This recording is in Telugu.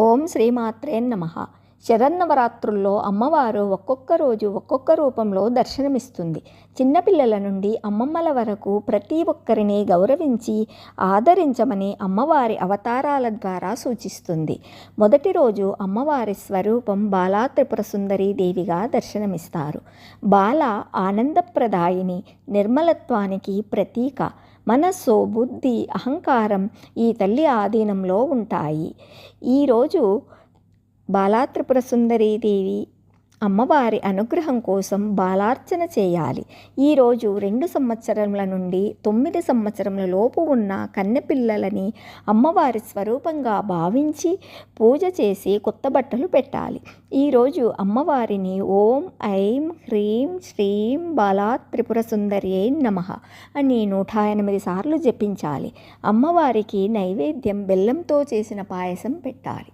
ఓం శ్రీమాత్రే నమ. శరన్నవరాత్రుల్లో అమ్మవారు ఒక్కొక్క రోజు ఒక్కొక్క రూపంలో దర్శనమిస్తుంది. చిన్నపిల్లల నుండి అమ్మమ్మల వరకు ప్రతి ఒక్కరిని గౌరవించి ఆదరించమని అమ్మవారి అవతారాల ద్వారా సూచిస్తుంది. మొదటి రోజు అమ్మవారి స్వరూపం బాలా త్రిపుర దేవిగా దర్శనమిస్తారు. బాల ఆనందప్రదాయిని నిర్మలత్వానికి ప్రతీక. మనస్సు బుద్ధి అహంకారం ఈ తల్లి ఆధీనంలో ఉంటాయి. ఈరోజు బాలాత్రిపుర సుందరీదేవి అమ్మవారి అనుగ్రహం కోసం బాలార్చన చేయాలి. ఈరోజు రెండు సంవత్సరముల నుండి తొమ్మిది సంవత్సరముల లోపు ఉన్న కన్నెపిల్లలని అమ్మవారి స్వరూపంగా భావించి పూజ చేసి కొత్త బట్టలు పెట్టాలి. ఈరోజు అమ్మవారిని ఓం ఐం హ్రీం శ్రీం బాలా త్రిపుర సుందరి నమ అని నూట ఎనిమిది సార్లు జపించాలి. అమ్మవారికి నైవేద్యం బెల్లంతో చేసిన పాయసం పెట్టాలి.